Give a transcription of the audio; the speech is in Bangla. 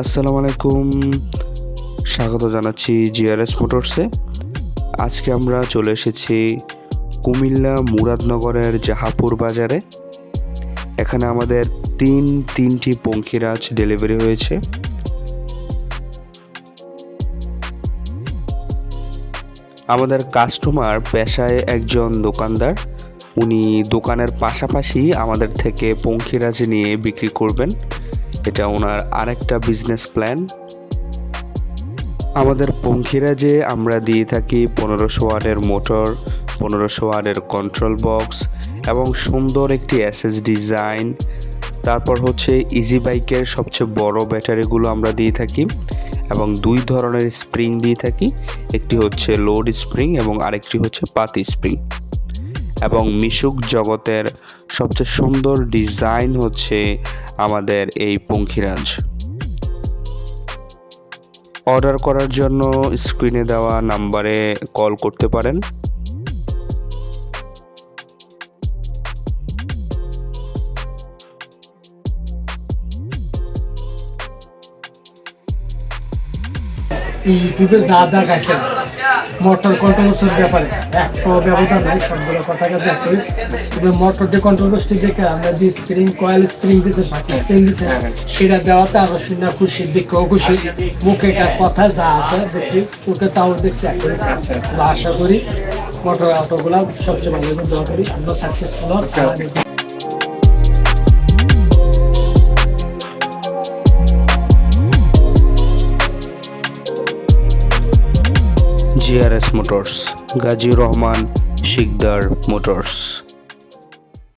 আসসালামু আলাইকুম স্বাগত জানাচ্ছি জিআরএস মোটরসে। আজকে আমরা চলে এসেছি কুমিল্লা মুরাদনগরের জাহাপুর বাজারে। এখানে আমাদের তিন, তিনটি পঙ্খিরাজ ডেলিভারি হয়েছে। আমাদের কাস্টমার পেশায় একজন দোকানদার। উনি দোকানের পাশাপাশি আমাদের থেকে পঙ্খিরাজ নিয়ে বিক্রি করবেন। এটা ওনার আরেকটা বিজনেস প্ল্যান আমাদের পঙ্খিরা যে আমরা দিয়ে থাকি পনেরোশো ওয়ার্ডের মোটর, পনেরোশো ওয়ার্ডের কন্ট্রোল বক্স এবং সুন্দর একটি এসএস ডিজাইন তারপর হচ্ছে ইজি বাইকের সবচেয়ে বড় ব্যাটারিগুলো আমরা দিয়ে থাকি এবং দুই ধরনের স্প্রিং দিয়ে থাকি। একটি হচ্ছে লোড স্প্রিং এবং আরেকটি হচ্ছে পাতি স্প্রিং এবং মিশুক জগতের সবচেয়ে সুন্দর ডিজাইন হচ্ছে আমাদের এই পঙ্খিরাজ। অর্ডার করার জন্য স্ক্রিনে দেওয়া নাম্বারে কল করতে পারেন। ইউটিউবে যা দেখাইছেন মোটর কন্ট্রোলসের ব্যাপারে। একটা ব্যবধান নাই সবগুলো কথা কাছে একই। তবে মোটর দিয়ে কন্ট্রোল করতে দেখে আমরা যে স্প্রিং কয়েল স্প্রিং দিছে বাকি স্প্রিং দিছে সেটা দেওয়াতে আরও শুনে খুশি দেখেও খুশি। মুখে একটা কথা যা আছে দেখছি তোকে তাও দেখছি একই। আশা করি মোটর অটোগুলো সবচেয়ে ভালো দোয়া করি আমরা সাকসেসফুল হন GRS motors Gazi Rahman Sikder motors.